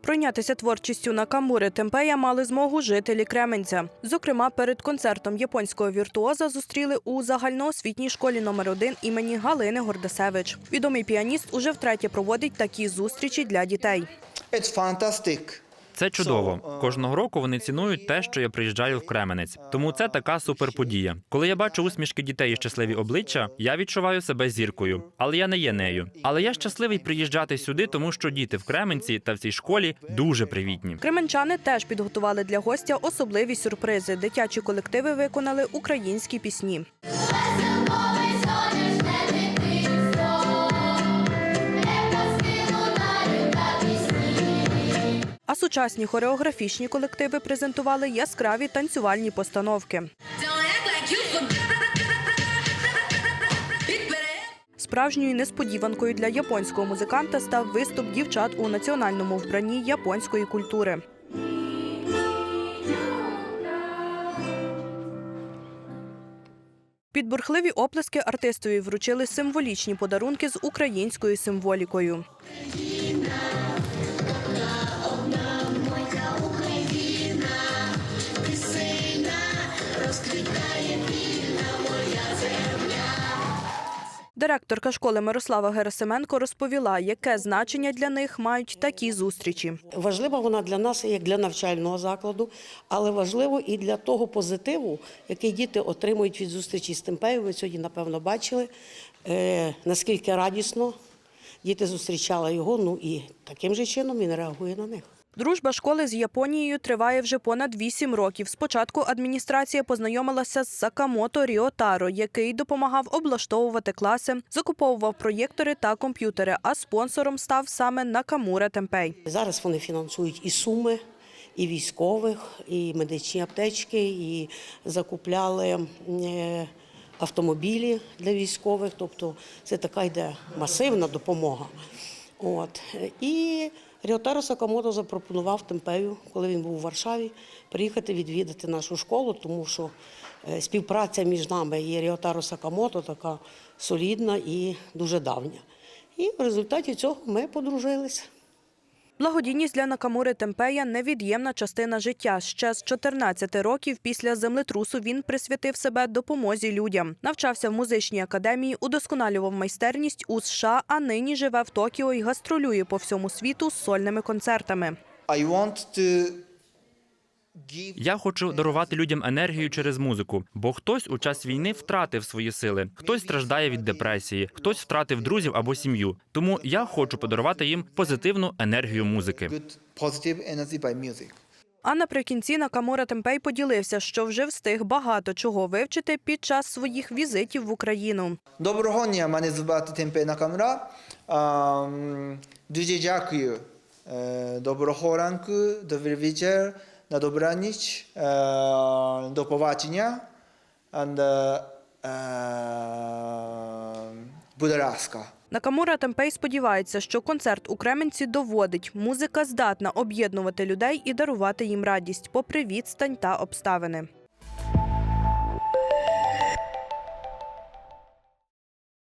Пройнятися творчістю Накамури Темпея мали змогу жителі Кременця. Зокрема, перед концертом японського віртуоза зустріли у загальноосвітній школі номер 1 імені Галини Гордасевич. Відомий піаніст уже втретє проводить такі зустрічі для дітей. It's fantastic. Це чудово. Кожного року вони цінують те, що я приїжджаю в Кременець. Тому це така суперподія. Коли я бачу усмішки дітей і щасливі обличчя, я відчуваю себе зіркою. Але я не є нею. Але я щасливий приїжджати сюди, тому що діти в Кременці та в цій школі дуже привітні. Кременчани теж підготували для гостя особливі сюрпризи. Дитячі колективи виконали українські пісні. Сучасні хореографічні колективи презентували яскраві танцювальні постановки. Справжньою несподіванкою для японського музиканта став виступ дівчат у національному вбранні японської культури. Під бурхливі оплески артистові вручили символічні подарунки з українською символікою. Директорка школи Мирослава Герасименко розповіла, яке значення для них мають такі зустрічі. Важлива вона для нас як для навчального закладу, але важливо і для того позитиву, який діти отримують від зустрічі з Темпею. Ви сьогодні, напевно, бачили, е, наскільки радісно діти зустрічали його. Ну і таким же чином він реагує на них. Дружба школи з Японією триває вже понад вісім років. Спочатку адміністрація познайомилася з Сакамото Ріотаро, який допомагав облаштовувати класи, закуповував проєктори та комп'ютери. А спонсором став саме Накамура Темпей. Зараз вони фінансують і суми, і військових, і медичні аптечки, і закупляли е, автомобілі для військових. Тобто це така йде масивна допомога. От. І Ріотаро Сакамото запропонував Темпею, коли він був у Варшаві, приїхати відвідати нашу школу, тому що е, співпраця між нами і Ріотаро Сакамото така солідна і дуже давня. І в результаті цього ми подружилися. Благодійність для Накамури Темпея невід'ємна частина життя. Ще з 14 років після землетрусу він присвятив себе допомозі людям. Навчався в музичній академії, удосконалював майстерність у США, а нині живе в Токіо і гастролює по всьому світу з сольними концертами. I want Я хочу дарувати людям енергію через музику, бо хтось у час війни втратив свої сили, хтось страждає від депресії, хтось втратив друзів або сім'ю. Тому я хочу подарувати їм позитивну енергію музики. А наприкінці Накамура Темпей поділився, що вже встиг багато чого вивчити під час своїх візитів в Україну. Доброго дня, мене звати Темпе Накамура. Ам, Дуже дякую. Е, Доброго ранку, добрий вечір, на добраніч, до побачення. Е, е, Будь ласка. Накамура Темпей сподівається, що концерт у Кременці доводить, музика здатна об'єднувати людей і дарувати їм радість, попри відстань та обставини.